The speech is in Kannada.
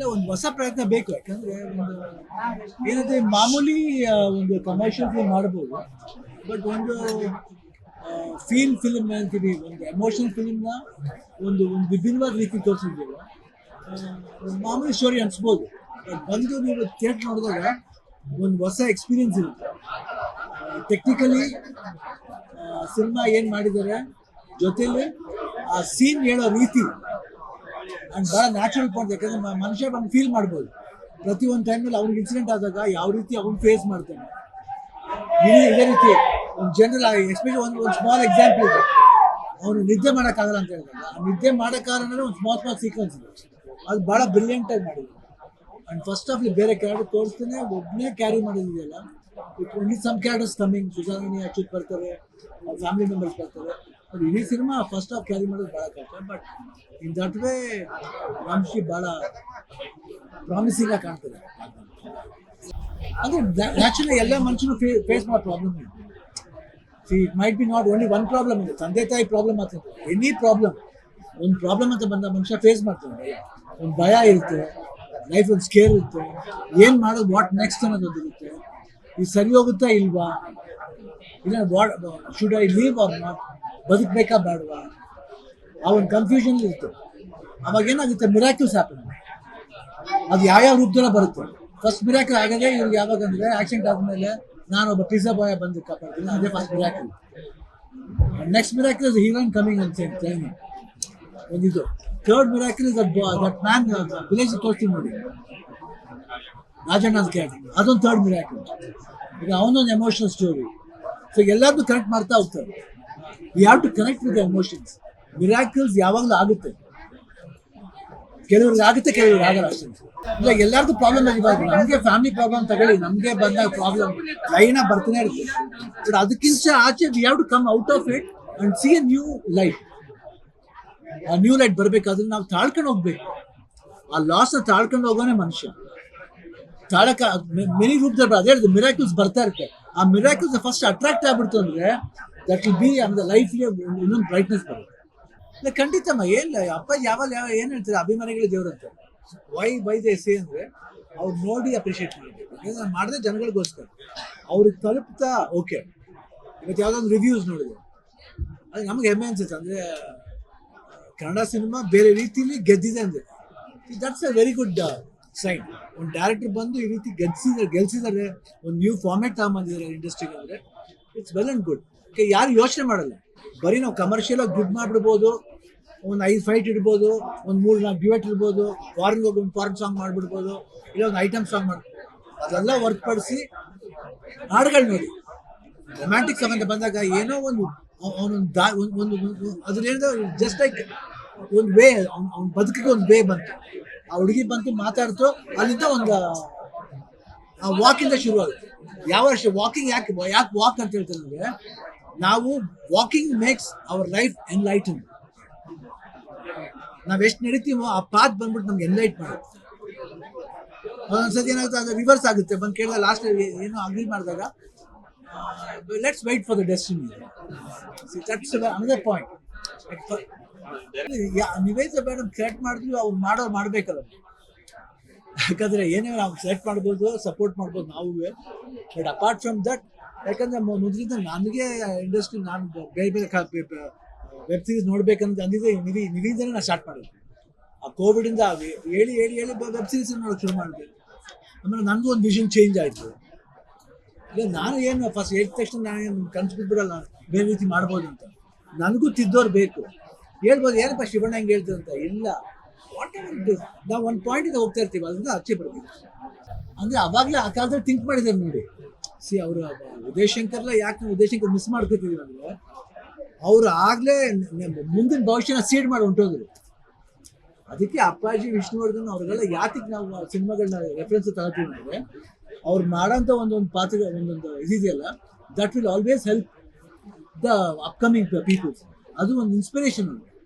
ಇಲ್ಲ, ಒಂದು ಹೊಸ ಪ್ರಯತ್ನ ಬೇಕು, ಯಾಕಂದ್ರೆ ಏನಂದ್ರೆ ಮಾಮೂಲಿ ಒಂದು ಕಮರ್ಷಿಯಲ್ ಫಿಲ್ಮ್ ಮಾಡ್ಬೋದು ಬಟ್ ಒಂದು ಫೀಲ್ ಫಿಲ್ಮ್ ಅಂತೀವಿ, ಒಂದು ಎಮೋಷನಲ್ ಫಿಲ್ಮ್ನ ಒಂದು ಒಂದು ವಿಭಿನ್ನವಾದ ರೀತಿ ತೋರಿಸಿದ್ದೀವಿ. ಮಾಮೂಲಿ ಸ್ಟೋರಿ ಅನ್ಸ್ಬೋದು ಬಂದು ನೀವು ಥಿಯೇಟರ್ ನೋಡಿದಾಗ ಒಂದು ಹೊಸ ಎಕ್ಸ್ಪೀರಿಯನ್ಸ್ ಇರುತ್ತೆ. ಟೆಕ್ನಿಕಲಿ ಸಿನಿಮಾ ಏನು ಮಾಡಿದ್ದಾರೆ, ಜೊತೆಲಿ ಆ ಸೀನ್ ಹೇಳೋ ರೀತಿ ಅಂಡ್ ಭಾಳ ನ್ಯಾಚುರಲ್ ಪಾಯಿಂಟ್ ಯಾಕಂದ್ರೆ ಮನುಷ್ಯ ಬಂದು ಫೀಲ್ ಮಾಡ್ಬೋದು. ಪ್ರತಿ ಒಂದು ಟೈಮಲ್ಲಿ ಅವ್ರಿಗೆ ಇನ್ಸಿಡೆಂಟ್ ಆದಾಗ ಯಾವ ರೀತಿ ಅವ್ನು ಫೇಸ್ ಮಾಡ್ತಾನೆ. ಇಲ್ಲಿ ಇದೇ ರೀತಿ. ಒಂದು ಜನರಲ್ ಎಸ್ಪೆಷಲಿ ಒಂದು ಒಂದು ಸ್ಮಾಲ್ ಎಕ್ಸಾಂಪಲ್ ಇದೆ. ಅವನು ನಿದ್ದೆ ಮಾಡೋಕ್ಕಾಗಲ್ಲ ಅಂತ ಹೇಳಿದಾಗ. ಆ ನಿದ್ದೆ ಮಾಡೋಕ್ಕಾಗಲ್ಲ ಒಂದು ಸ್ಮಾಲ್ ಸ್ಮಾಲ್ ಸೀಕ್ವೆನ್ಸ್ ಇದೆ. ಅದು ಭಾಳ ಬ್ರಿಲಿಯಂಟ್ ಆಗಿ ಮಾಡಿದ್ರು ಅಂಡ್ ಫಸ್ಟ್ ಆಫ್ ಬೇರೆ ಕ್ಯಾರೆಕ್ಟರ್ ತೋರಿಸ್ತೇನೆ. ಒಬ್ಬನೇ carry ಮಾಡಿದೆಯಲ್ಲ it only some characters coming ಸುಧಾರಣೆ ಅಚ್ಯುತ್ ಬರ್ತಾರೆ. ಫ್ಯಾಮಿಲಿ ಮೆಂಬರ್ಸ್ ಬರ್ತಾರೆ. ಬಟ್ ಇಡೀ ಸಿನಿಮಾ ಫಸ್ಟ್ ಆಫ್ ಕ್ಯಾರಿ ಮಾಡೋದು ಭಾಳ ಕಷ್ಟ but in that way Vamshi ಭಾಳ ಪ್ರಾಮಿಸಿಂಗ್ ಆಗಿ ಕಾಣ್ತದೆ. ಅಂದ್ರೆ ಆ್ಯಕ್ಚುಲಿ ಎಲ್ಲ ಮನುಷ್ಯನು ಫೇಸ್ ಮಾಡೋ problem see it might be not only one problem ಇದೆ ತಂದೆ ತಾಯಿ ಪ್ರಾಬ್ಲಮ್ ಆಗ್ತದೆ ಎನಿ ಪ್ರಾಬ್ಲಮ್ ಒಂದು ಪ್ರಾಬ್ಲಮ್ ಅಂತ ಬಂದ ಮನುಷ್ಯ ಫೇಸ್ ಮಾಡ್ತಾನೆ. ಒಂದು ಭಯ ಇರುತ್ತೆ ಲೈಫ್ ಒಂದು ಸ್ಕೇರ್ ಇರುತ್ತೆ, ಏನು ಮಾಡೋದು ವಾಟ್ ನೆಕ್ಸ್ಟ್ ಅನ್ನೋದು ಇರುತ್ತೆ. ಇದು ಸರಿ ಹೋಗುತ್ತಾ ಇಲ್ವಾ? ಇಲ್ಲ what should I leave or not ಬದುಕಬೇಕಾ ಬೇಡವಾ? ಆ ಒಂದು ಕನ್ಫ್ಯೂಷನ್ ಇತ್ತು. ಅವಾಗ ಏನಾಗುತ್ತೆ? ಮಿರಾಕ್ಯೂಸ್ ಹ್ಯಾಪನ್ ಅದು ಯಾವ್ಯಾವ ರೂಪದಲ್ಲ ಬರುತ್ತೆ. ಫಸ್ಟ್ ಮಿರಾಕಲ್ ಆಗದೆ ಇವ್ರಿಗೆ ಯಾವಾಗ ಅಂದ್ರೆ ಆಕ್ಸಿಡೆಂಟ್ ಆದ್ಮೇಲೆ ನಾನು ಒಬ್ಬ ಪಿಜ್ಜಾ ಬಾಯ್ ಬಂದು ಕಾಪಾಡ್ತೀನಿ, ಅದೇ first miracle next miracle is ಹೀರೋನ್ coming ಅಂತ time ಒಂದಿದು third miracle is that man village ತೋರಿಸ್ತೀನಿ ನೋಡಿ. ರಾಜಣ್ಣ ಅಂತ ಕೇಳ್ತೀನಿ ಅದೊಂದು ಥರ್ಡ್ ಮಿರಾಕಲ್ ಈಗ ಅವನೊಂದು ಎಮೋಷನಲ್ ಸ್ಟೋರಿ ಸೊ ಎಲ್ಲರನ್ನೂ ಕನೆಕ್ಟ್ ಮಾಡ್ತಾ ಹೋಗ್ತಾರೆ. We have to connect with emotions miracles ಯಾವಾಗಲೂ ಆಗುತ್ತೆ. ಕೆಲವ್ರಿಗೆ ಆಗುತ್ತೆ, ಕೆಲವ್ರಿಗೆ ಆಗಲ್ಲ ಅಷ್ಟೇ. ಇಲ್ಲ ಎಲ್ಲಾರ್ದು ಪ್ರಾಬ್ಲಮ್ ಇವಾಗ. ನಮಗೆ ಫ್ಯಾಮಿಲಿ ಪ್ರಾಬ್ಲಮ್ ತಗೊಳ್ಳಿ. ನಮಗೆ ಬಂದಾಗ ಪ್ರಾಬ್ಲಮ್ ಲೈನ ಬರ್ತಾನೆ ಇರುತ್ತೆ. ಬಟ್ ಅದಕ್ಕಿಂತ ಆಚೆ we have to come out of it and see a new life ಆ ನ್ಯೂ ಲೈಟ್ ಬರಬೇಕಾದ್ರೆ ನಾವು ತಾಳ್ಕೊಂಡು ಹೋಗ್ಬೇಕು. ಆ ಲಾಸ್ನ ತಾಳ್ಕೊಂಡು ಹೋಗೋನೆ ಮನುಷ್ಯ. ತಾಳಕ ಮೆನಿ ರೂಪದಲ್ಲಿ ಅದೇ ಮಿರಾಕಲ್ಸ್ ಬರ್ತಾ ಇರುತ್ತೆ. ಆ ಮಿರಾಕಲ್ಸ್ ಫಸ್ಟ್ ಅಟ್ರಾಕ್ಟ್ ಆಗ್ಬಿಡ್ತು ಅಂದ್ರೆ ದಟ್ ವಿಲ್ ಬಿ ಅಂದ್ರೆ ಲೈಫ್ಗೆ ಇನ್ನೊಂದು ಬ್ರೈಟ್ನೆಸ್ ಬರುತ್ತೆ ಇಲ್ಲ ಖಂಡಿತಮ್ಮ ಏನ್ ಅಪ್ಪ ಯಾವಾಗ, ಯಾವ, ಏನು ಹೇಳ್ತಾರೆ, ಅಭಿಮಾನಿಗಳ ದೇವರಂತ. ವೈ ಬೈ ದೇ ಸಿ ಅಂದ್ರೆ, ಅವ್ರು ನೋಡಿ ಅಪ್ರಿಷಿಯೇಟ್ ಮಾಡಬೇಕು. ಮಾಡಿದ್ರೆ ಜನಗಳಿಗೋಸ್ಕರ. ಅವ್ರಿಗೆ ತಲುಪ್ತಾ ಓಕೆ ಇವತ್ತು ಯಾವುದೊಂದು ರಿವ್ಯೂಸ್ ನೋಡಿದೆ. ಅದು ನಮ್ಗೆ ಹೆಮ್ಮೆ ಅನ್ಸುತ್ತೆ, ಅಂದ್ರೆ, ಕನ್ನಡ ಸಿನಿಮಾ ಬೇರೆ ರೀತಿಲಿ ಗೆದ್ದಿದೆ ಅಂದ್ರೆ. That's a very good sign ಒಂದು ಡೈರೆಕ್ಟರ್ ಬಂದು ಈ ರೀತಿ ಗೆಲ್ಸಿದ್ದಾರೆ ಗೆಲ್ಸಿದ್ದಾರೆ ಒಂದು ನ್ಯೂ ಫಾರ್ಮೆಟ್ ತಗೊಂಬಂದಿದ್ದಾರೆ ಇಂಡಸ್ಟ್ರಿಗೆ ಅಂದರೆ ಇಟ್ಸ್ ವೆಲ್ ಅಂಡ್ ಗುಡ್ ಯಾರು ಯೋಚನೆ ಮಾಡಲ್ಲ. ಬರೀ ನಾವು ಕಮರ್ಷಿಯಲ್ ಆಗಿ ದುಡ್ಡು ಮಾಡ್ಬಿಡ್ಬೋದು, ಒಂದು ಐದು ಫೈಟ್ ಇಡ್ಬೋದು, ಒಂದು ಮೂರು ನಾಲ್ಕು ಡ್ಯೂಯೆಟ್ ಇರ್ಬೋದು ಫಾರಿನ್ ಹೋಗಿ ಒಂದು ಫಾರಿನ್ ಸಾಂಗ್ ಮಾಡಿಬಿಡ್ಬೋದು, ಇಲ್ಲ ಒಂದು ಐಟಮ್ ಸಾಂಗ್ ಮಾಡ್ಬೋದು ಅದೆಲ್ಲ ಹೊರತುಪಡಿಸಿ ಹಾಡುಗಳು ನೋಡಿ. ರೊಮ್ಯಾಂಟಿಕ್ ಸಂಬಂಧ ಬಂದಾಗ ಏನೋ ಒಂದು ಅವನೊಂದು ದಾ, ಒಂದು ಒಂದು ಜಸ್ಟ್ ಲೈಕ್ ಒಂದು ವೇ ಅವ್ನ ಬದುಕಿಗೆ ಒಂದು ವೇ ಬಂತು. ಆ ಹುಡುಗಿ ಬಂತು, ಮಾತಾಡ್ತು, ಅಲ್ಲಿಂದ ಒಂದು, ಆ ವಾಕಿಂದ ಶುರು ಆಗುತ್ತೆ ಯಾವ ವರ್ಷ ವಾಕಿಂಗ್ ಯಾಕೆ ಯಾಕೆ ವಾಕ್ ಅಂತ ಹೇಳ್ತಾರೆ ಅಂದ್ರೆ ನಾವು walking makes our life enlighten ನಾವ್ ಎಷ್ಟು ನಡೀತೀವೋ ಆ ಪಾತ್ ಬಂದ್ಬಿಟ್ಟು ನಮ್ಗೆ ಎನ್ಲೈಟ್ ಮಾಡುತ್ತೆ. ಒಂದೊಂದ್ಸತಿ ಏನಾಗುತ್ತೆ, ಅದು ರಿವರ್ಸ್ ಆಗುತ್ತೆ. ಬಂದು ಕೇಳಿದ ಲಾಸ್ಟ್ ಏನು ಅಗ್ರಿ ಮಾಡಿದಾಗ let's wait for the destiny that's another point Niveda madam select ಮಾಡಿದ್ರು ಅವ್ರು ಮಾಡೋರು ಮಾಡ್ಬೇಕಲ್ಲ. ಯಾಕಂದ್ರೆ ಏನೇ ನಾವು ಸೆಲೆಕ್ಟ್ ಮಾಡ್ಬೋದು ಸಪೋರ್ಟ್ ಮಾಡ್ಬೋದು ನಾವು. ಬಟ್ ಅಪಾರ್ಟ್ ಫ್ರಮ್ ದಟ್ ಯಾಕಂದ್ರೆ ಮೊದ್ಲಿಂದ ನನಗೆ ಇಂಡಸ್ಟ್ರಿ ನಾನು ಬೇರೆ ಬೇರೆ ವೆಬ್ ಸೀರೀಸ್ ನೋಡ್ಬೇಕಂತ ಅಂದಿದ್ದೆ ನಿಧಿ ನಿವಿಂದನೇ ನಾನು ಸ್ಟಾರ್ಟ್ ಮಾಡಿದ್ದೆ. ಆ ಕೋವಿಡಿಂದ ಹೇಳಿ ಹೇಳಿ ಹೇಳಿ ವೆಬ್ ಸೀರೀಸ್ ನೋಡೋಕೆ ಶುರು ಮಾಡಿದೆ ಆಮೇಲೆ ನನಗೂ ಒಂದು ವಿಷನ್ ಚೇಂಜ್ ಆಯಿತು. ಇಲ್ಲ ನಾನು ಏನು ಫಸ್ಟ್ ಹೇಳಿದ ತಕ್ಷಣ ನಾನು ಕನ್ಸು ಬಿಟ್ಬಿಡಲ್ಲ, ಬೇರೆ ರೀತಿ ಮಾಡ್ಬೋದು ಅಂತ. ನನಗೂ ತಿದ್ದೋರು ಬೇಕು. ಹೇಳ್ಬೋದು, ಏನಪ್ಪ ಶಿವಣ್ಣ ಹೆಂಗೆ ಹೇಳ್ತಾರೆ ಅಂತ ಇಲ್ಲ. ವಾಟ್ ಎವರ್ ಇಟ್ ಇಸ್ ನಾವು ಒಂದು ಪಾಯಿಂಟಿಂದ ಹೋಗ್ತಾ ಇರ್ತೀವಿ ಅದರಿಂದ ಆಚೆ ಬರ್ತೀವಿ ಅಂದರೆ ಅವಾಗಲೇ ಆ ಕಾಲದಲ್ಲಿ ಥಿಂಕ್ ಮಾಡಿದ್ದಾರೆ ನೋಡಿ. ಸಿ ಅವರು ಉದಯಶಂಕರ್ಲ ಯಾಕೆ ಉದಯಶಂಕರ್ ಮಿಸ್ ಮಾಡ್ಕೋತೀವಿ ಅಂದರೆ, ಅವರು ಆಗಲೇ ಮುಂದಿನ ಭವಿಷ್ಯನ ಸೀಡ್ ಮಾಡಿ ಹೊಂಟೋದ್ರು. ಅದಕ್ಕೆ ಅಪ್ಪಾಜಿ, ವಿಷ್ಣುವರ್ಧನ್ ಅವ್ರಿಗೆಲ್ಲ ಯಾತಿಗೆ ನಾವು ಸಿನಿಮಾಗಳನ್ನ ರೆಫರೆನ್ಸ್ ತಗೋತೀವಿ ಅಂದರೆ, ಅವ್ರು ಮಾಡೋಂಥ ಒಂದೊಂದು ಪಾತ್ರ, ಒಂದೊಂದು ಇದಿದೆಯಲ್ಲ that will always help the upcoming peoples ಅದು ಒಂದು ಇನ್ಸ್ಪಿರೇಷನ್